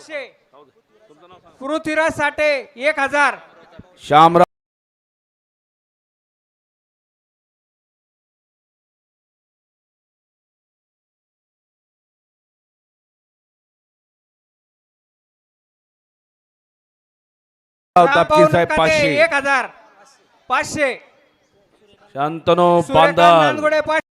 ऐंशी पृथ्वीराज साठे एक हजार. श्यामराव साहेब पाचशे. एक हजार. पाचशे. शांतनो नांदगुडे पाचशे.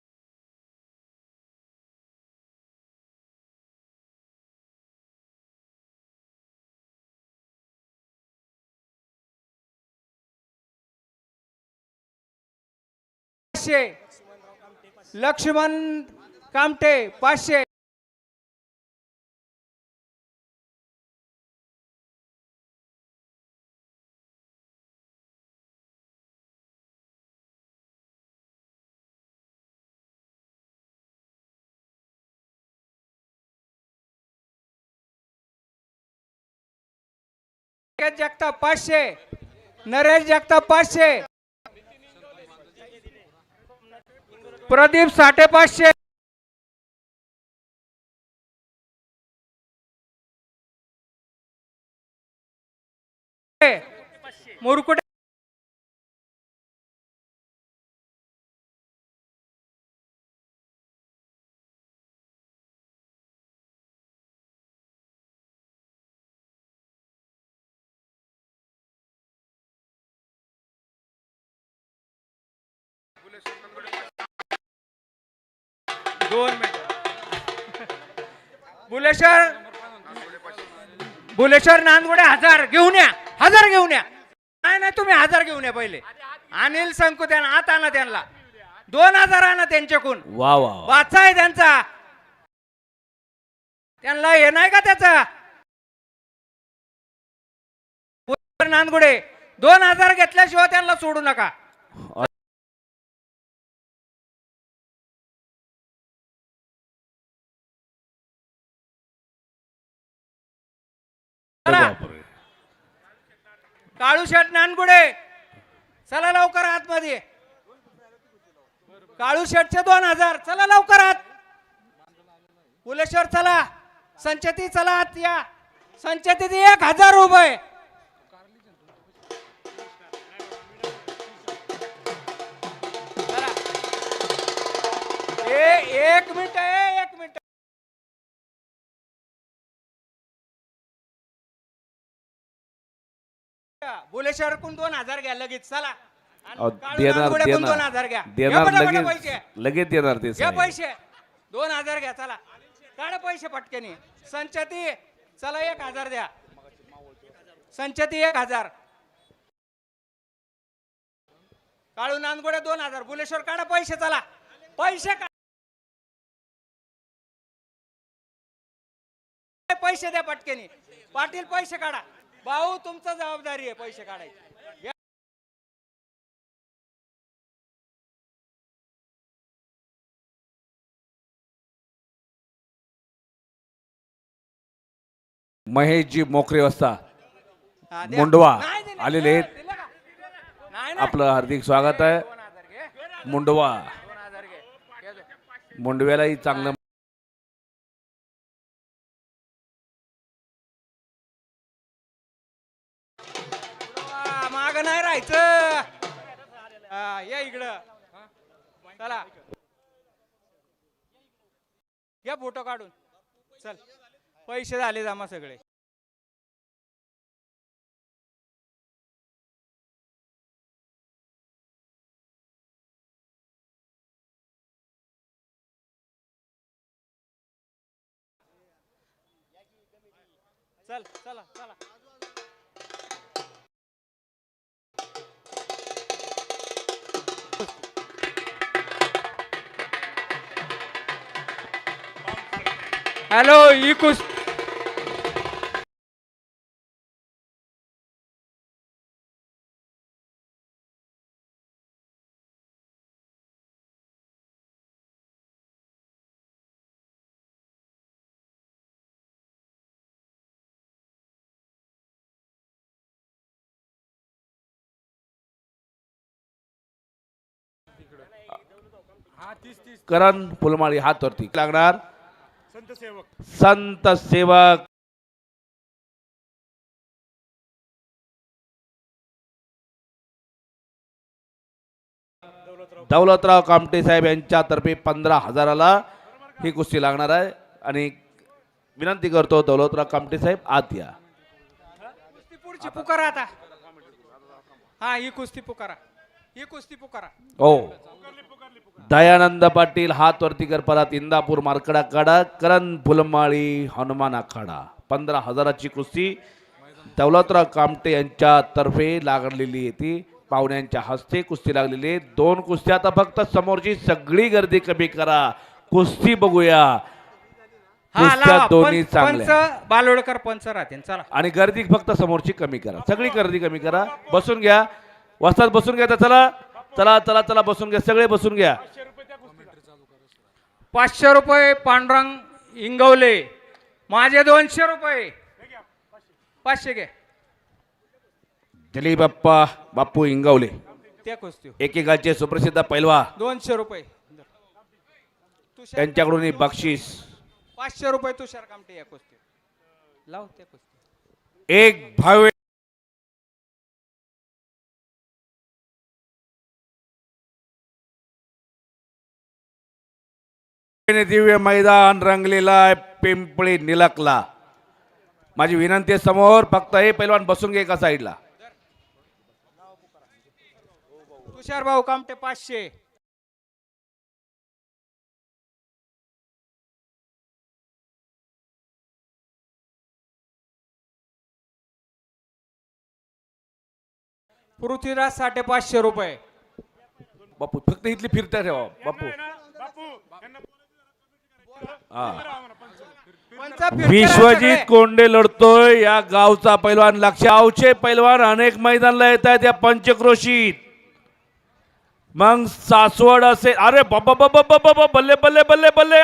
पाचशे. लक्ष्मण कामटे पाचशे. पंकज जगताप पाचशे. नरेश जगताप पाचशे. प्रदीप साठे पाचशे Gracias. दोन मिनिट. बुलेश्वर. बुलेश्वर नांदगुडे हजार घेऊन या. हजार घेऊन या. नाही नाही तुम्ही हजार घेऊन या पहिले. अनिल संकुत्यान आत आणा त्यांना. दोन हजार आणा त्यांच्याकडून. वा वा. वाचा आहे त्यांचा. त्यांना हे नाही का त्याचा? नांदगुडे दोन हजार घेतल्याशिवाय त्यांना सोडू नका. काळू शेठ नानगुडे चला लवकर आतमध्ये. काळू शेठचे दोन हजार चला लवकर आत. फुलेश्वर चला संचती चला आत या. संचती एक हजार रुपये. एक मिनिट बुलेश्वर कोण दोन हजार घ्या लगेच चला. आणि अहो, काळू देणार नांदगुडेकडून दोन देणार. हजार घ्या. घ्या देणार पटापट लगेच पैसे. लगेच देणार ते घ्या साहेब. पैसे. दोन हजार घ्या चला. काढा पैसे पटकेनी. संचती चला एक हजार द्या. संचती एक हजार. काळू नांदगुडे दोन हजार. बुलेश्वर काढा पैसे चला. पैसे का पैसे द्या पटकेनी. पाटील पैसे काढा. भाऊ तुमचं जबाबदारी आहे पैसे काढायची. महेशजी मोकरे वस्ता. मुंडवा. आलेले आहेत. आपलं हार्दिक स्वागत आहे. मुंडवा. मुंडव्यालाही चांगलं राहायचं हा, या इकडं. चला. या फोटो काढून. चल. पैसे झाले जमा सगळे. चल चला चला. हॅलो इकुस करण फुलमाळी हात वरती लागणार संत सेवक. दौलतराव कामटे साहेब यांच्यातर्फे पंधरा हजाराला ही कुस्ती लागणार आहे. आणि विनंती करतो दौलतराव कामटे साहेब आत या. पुढची पुकारा आता. हा ही कुस्ती पुकारा. ही दयानंद पाटील हात वरती कर परत इंदापूर मार्कडा काढा करण फुलमाळी हनुमान आखाडा. पंधरा हजाराची कुस्ती. दौलतराव कामटे यांच्यातर्फे लागलेली आहे ती. पाहुण्यांच्या हस्ते कुस्ती लागलेली आहे. दोन कुस्ती आता फक्त समोरची. सगळी गर्दी कमी करा. कुस्ती बघूया. दोन्ही बालोडकर पंच राहतील. चला. आणि गर्दी फक्त समोरची कमी करा. सगळी गर्दी कमी करा. बसून घ्या. वस्तात बसून घ्या चला. चला चला चला बसून घ्या. सगळे बसून घ्या. पाचशे रुपये पांडुरंग इंगवले माझे दोनशे रुपये. पाचशे घे. दिलीप बाप्पा बापू इंगवले त्या कुस्ती. एकेकाचे सुप्रसिद्ध पैलवा. दोनशे रुपये. तुषार त्यांच्याकडून ही बक्षीस. पाचशे रुपये तुषार कामटे या कुस्ती. लाव त्या कुस्ती. एक भावे दिव्य मैदान रंगलेला आहे पिंपळी निलकला. माझी विनंती आहे समोर फक्त हे पैलवान बसून घे एका साईडला तुषार भाऊ कामटे पाचशे. पृथ्वीराज साठे पाचशे रुपये. बापू फक्त इथली फिरता ठेवा बापू. विश्वजित कोंडे लढतोय. या गावचा पैलवान लक्षावचे पैलवान अनेक मैदानला येत आहेत या पंचक्रोशीत. मग सासवड असेल अरे बाबा बाबा बाबा बल्ले बल्ले बल्ले बल्ले.